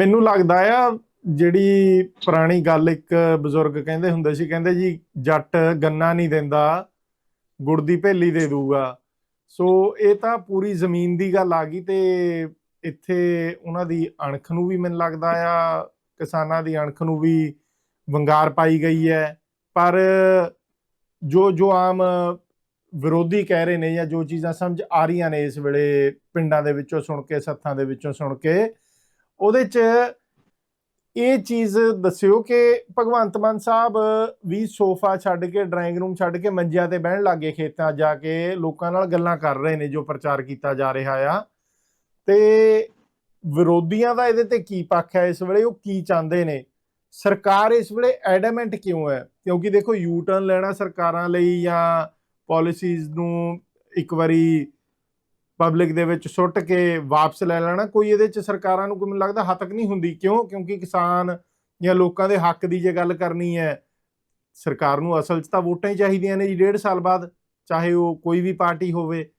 ਮੈਨੂੰ ਲੱਗਦਾ ਆ, ਜਿਹੜੀ ਪੁਰਾਣੀ ਗੱਲ ਇੱਕ ਬਜ਼ੁਰਗ ਕਹਿੰਦੇ ਹੁੰਦੇ ਸੀ, ਕਹਿੰਦੇ ਜੀ, ਜੱਟ ਗੰਨਾ ਨਹੀਂ ਦਿੰਦਾ, ਗੁੜ ਦੀ ਭੇਲੀ ਦੇ ਦੂਗਾ। ਸੋ ਇਹ ਤਾਂ ਪੂਰੀ ਜ਼ਮੀਨ ਦੀ ਗੱਲ ਆ ਗਈ ਤੇ ਇੱਥੇ ਉਹਨਾਂ ਦੀ ਅਣਖ ਨੂੰ ਵੀ ਮੈਨੂੰ ਲੱਗਦਾ ਆ, ਕਿਸਾਨਾਂ ਦੀ ਅਣਖ ਨੂੰ ਵੀ ਵੰਗਾਰ ਪਾਈ ਗਈ ਹੈ। ਪਰ ਜੋ ਜੋ ਆਮ ਵਿਰੋਧੀ ਕਹਿ ਰਹੇ ਨੇ ਜਾਂ ਜੋ ਚੀਜ਼ਾਂ ਸਮਝ ਆ ਰਹੀਆਂ ਨੇ ਇਸ ਵੇਲੇ ਪਿੰਡਾਂ ਦੇ ਵਿੱਚੋਂ ਸੁਣ ਕੇ, ਸੱਥਾਂ ਦੇ ਵਿੱਚੋਂ ਸੁਣ ਕੇ ਉਹਦੇ 'ਚ ਇਹ ਚੀਜ਼ ਦੱਸਿਓ ਕਿ ਭਗਵੰਤ ਮਾਨ ਸਾਹਿਬ ਵੀ ਸੋਫਾ ਛੱਡ ਕੇ ਡਰਾਇੰਗ ਰੂਮ ਛੱਡ ਕੇ ਮੰਜਿਆਂ ਤੇ ਬਹਿਣ ਲੱਗੇ ਖੇਤਾਂ ਜਾ ਕੇ, ਲੋਕਾਂ ਨਾਲ ਗੱਲਾਂ ਕਰ ਰਹੇ ਨੇ ਜੋ ਪ੍ਰਚਾਰ ਕੀਤਾ ਜਾ ਰਿਹਾ ਆ। ਤੇ ਵਿਰੋਧੀਆਂ ਦਾ ਇਹਦੇ ਤੇ ਕੀ ਪੱਖ ਹੈ? ਇਸ ਵੇਲੇ ਉਹ ਕੀ ਚਾਹੁੰਦੇ ਨੇ? ਸਰਕਾਰ ਇਸ ਵੇਲੇ ਐਡਮੈਂਟ ਕਿਉਂ ਹੈ? ਕਿਉਂਕਿ ਦੇਖੋ ਯੂ ਟਰਨ ਲੈਣਾ ਸਰਕਾਰਾਂ ਲਈ ਜਾਂ ਪਾਲਿਸੀਜ਼ ਨੂੰ ਇੱਕ ਵਾਰੀ ਪਬਲਿਕ ਦੇ ਵਿੱਚ ਸੁੱਟ ਕੇ ਵਾਪਸ ਲੈ ਲੈਣਾ, ਕੋਈ ਇਹਦੇ ਚ ਸਰਕਾਰਾਂ ਨੂੰ ਕੋਈ ਮੈਨੂੰ ਲੱਗਦਾ ਹੱਤਕ ਨਹੀਂ ਹੁੰਦੀ। ਕਿਉਂ? ਕਿਉਂਕਿ ਕਿਸਾਨ ਜਾਂ ਲੋਕਾਂ ਦੇ ਹੱਕ ਦੀ ਜੇ ਗੱਲ ਕਰਨੀ ਹੈ, ਸਰਕਾਰ ਨੂੰ ਅਸਲ 'ਚ ਤਾਂ ਵੋਟਾਂ ਹੀ ਚਾਹੀਦੀਆਂ ਨੇ ਜੀ, ਡੇਢ ਸਾਲ ਬਾਅਦ, ਚਾਹੇ ਉਹ ਕੋਈ ਵੀ ਪਾਰਟੀ ਹੋਵੇ।